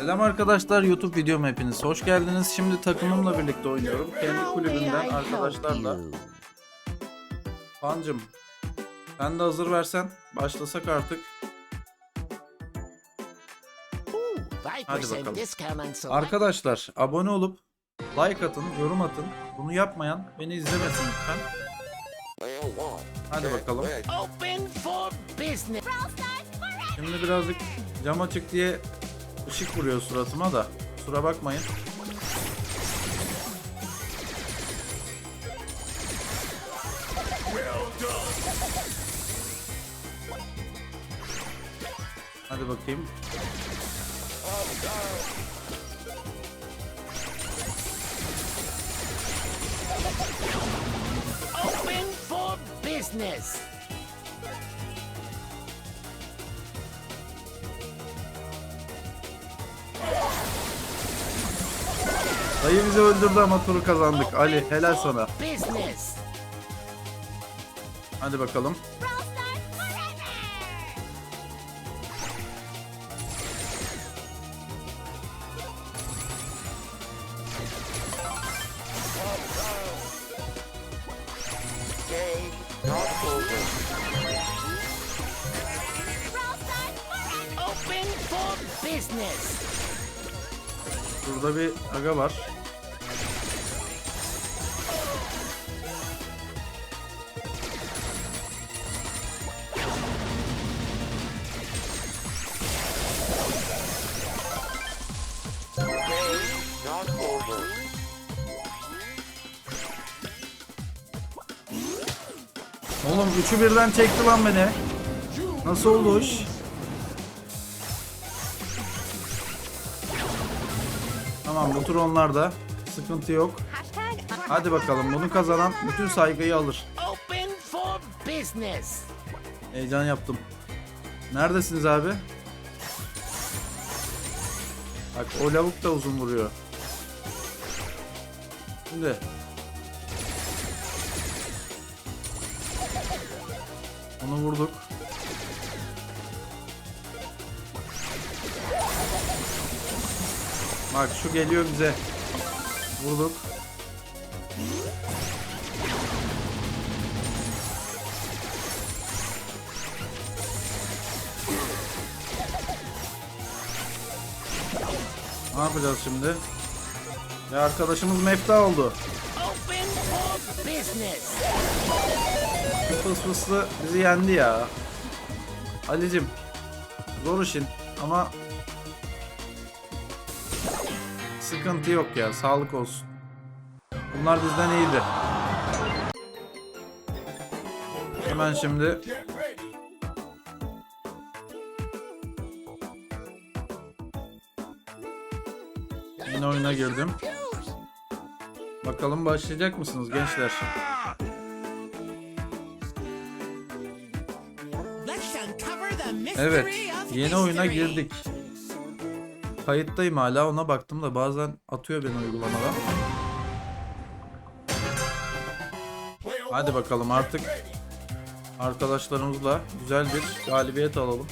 Selam arkadaşlar YouTube videoma hepiniz hoş geldiniz. Şimdi takımımla birlikte oynuyorum. Kendi kulübümden arkadaşlarla. Fancım sen de hazır versen başlasak artık. Hadi bakalım. Arkadaşlar abone olup like atın, yorum atın. Bunu yapmayan beni izlemesin lütfen. Hadi bakalım. Şimdi birazcık cam açık diye ışık vuruyor suratıma da. Kusura bakmayın. Hadi bakayım. Open for business. Dayı bizi öldürdü ama turu kazandık. Ali helal sana. Hadi bakalım. Burada bir aga var. Oğlum üçü birden çekti lan beni. Nasıl oldu iş? Tamam bu tur onlarda. Sıkıntı yok. Hadi bakalım bunu kazanan bütün saygıyı alır. Heyecan yaptım. Neredesiniz abi? Bak o lavuk da uzun vuruyor. Şimdi. Onu vurduk. Bak şu geliyor bize. Vurduk. Ne yapacağız şimdi? Ya arkadaşımız mefta oldu. Şu fıs bizi yendi ya. Ali'cim zor işin ama sıkıntı yok ya sağlık olsun. Bunlar bizden iyiydi. Hemen şimdi yine oyuna girdim. Bakalım başlayacak mısınız gençler? Evet, yeni oyuna girdik. Kayıttayım hala ona baktım da bazen atıyor beni uygulamadan. Hadi bakalım artık arkadaşlarımızla güzel bir galibiyet alalım.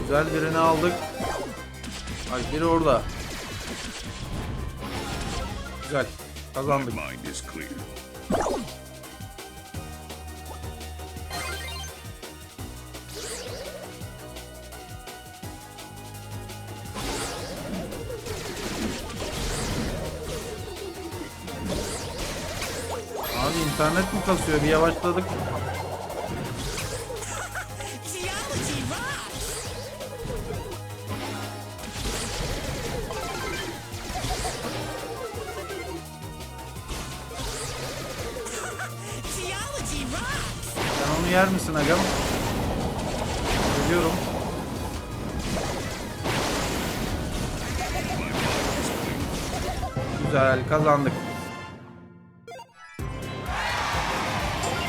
Güzel birini aldık. Bak biri orada. Güzel. Kazandık. mind is clear. Abi internet mi kasıyor? Bir yavaşladık. Onu yer misin agam? Geliyorum. Güzel kazandık.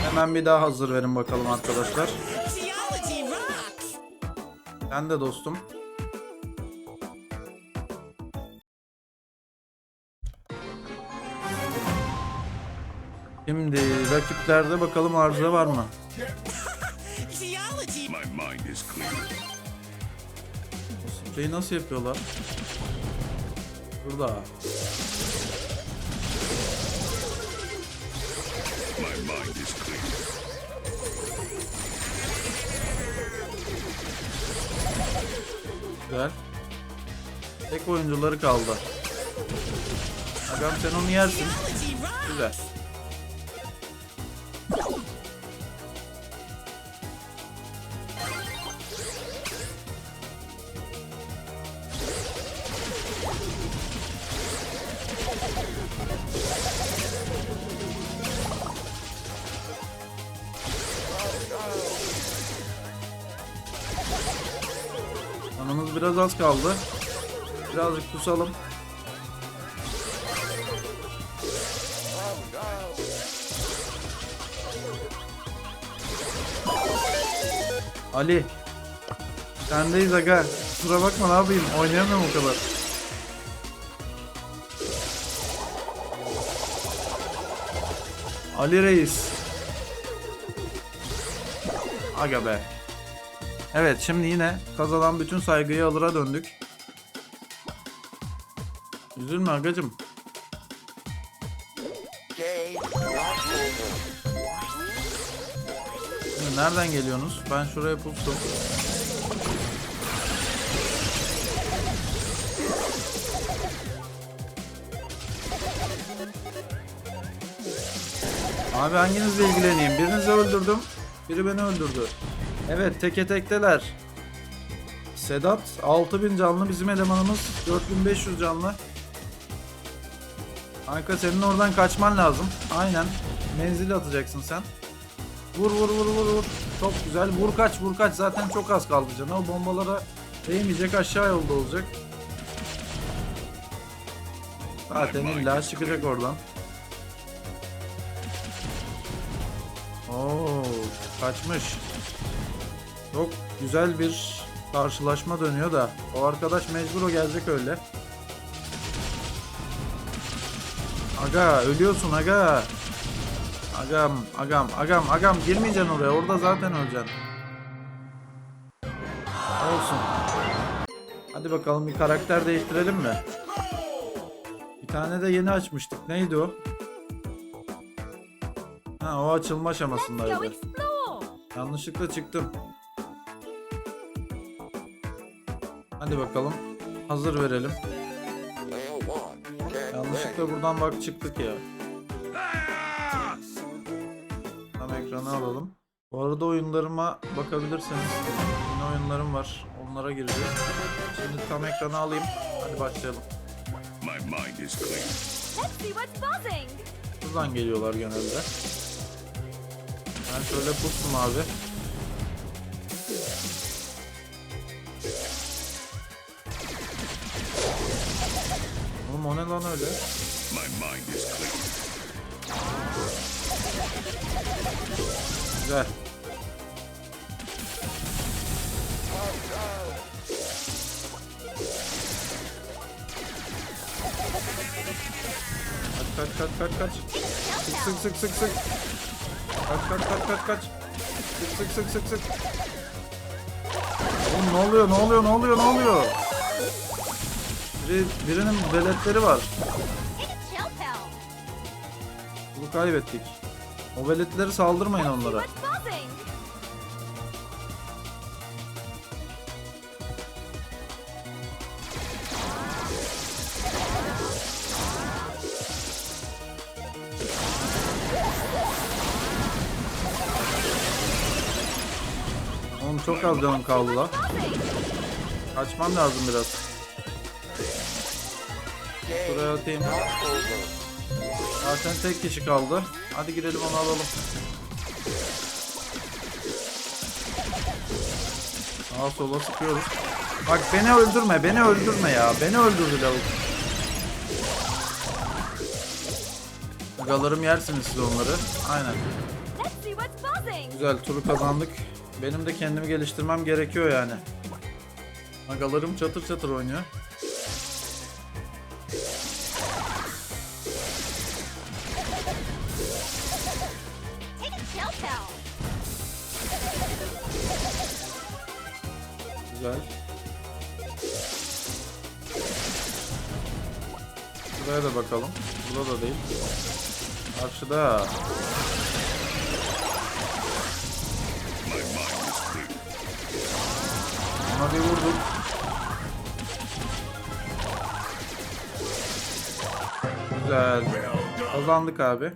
Hemen bir daha hazır verin bakalım arkadaşlar. Sen de dostum. Şimdi rakiplerde bakalım arıza var mı? Spreyi nasıl yapıyorlar? Burada. My mind is clear. Güzel. Tek oyuncuları kaldı. Agam sen onu yersin. Güzel. Az kaldı. Birazcık kusalım. Ali. Sendeyiz aga. Kusura bakma ne yapayım. Oynayamıyorum o kadar. Ali Reis. Aga be. Evet şimdi yine kazanan bütün saygıyı alıra döndük. Üzülme agacım. Şimdi nereden geliyorsunuz? Ben şuraya pustum. Abi hanginizle ilgileneyim? Birinizi öldürdüm. Biri beni öldürdü. Evet teke tekteler. Sedat 6000 canlı bizim elemanımız 4500 canlı. Kanka senin oradan kaçman lazım. Aynen. Menzili atacaksın sen. Vur vur vur vur vur. Çok güzel. Vur kaç vur kaç. Zaten çok az kaldı canı. O bombalara değmeyecek aşağı yolda olacak. Zaten illa çıkacak oradan. Oo, kaçmış. Çok güzel bir karşılaşma dönüyor da o arkadaş mecbur o gelecek öyle. Aga ölüyorsun aga. Agam agam agam agam girmeyeceksin oraya orada zaten öleceksin. Olsun. Hadi bakalım bir karakter değiştirelim mi? Bir tane de yeni açmıştık. Neydi o? Ha o açılma aşamasındaydı. Yanlışlıkla çıktım. Hadi bakalım. Hazır verelim. Yanlışlıkla buradan bak çıktık ya. Tam ekranı alalım. Bu arada oyunlarıma bakabilirsiniz. Yine oyunlarım var. Onlara gireceğiz. Şimdi tam ekranı alayım. Hadi başlayalım. My mind is Ben şöyle pustum abi. Oğlum o ne lan öyle? My mind is clear. Güzel. Kaç kaç kaç kaç kaç. Sık sık sık sık sık. Kaç kaç kaç kaç kaç. Sık sık sık sık sık. Oğlum ne oluyor ne oluyor ne oluyor ne oluyor? Biri, birinin veletleri var. Bunu kaybettik. O veletleri saldırmayın onlara. Oğlum çok az canım kaldı la. Kaçmam lazım biraz. Şuraya atayım. Zaten tek kişi kaldı. Hadi girelim onu alalım. Sağa sola sıkıyoruz. Bak beni öldürme, beni öldürme ya. Beni öldürdü lavuk. Agalarım yersiniz siz onları. Aynen. Güzel turu kazandık. Benim de kendimi geliştirmem gerekiyor yani. Agalarım çatır çatır oynuyor. Güzel. Buraya da bakalım. Burada da değil. Karşıda. Ona bir vurdum. Güzel. Kazandık abi.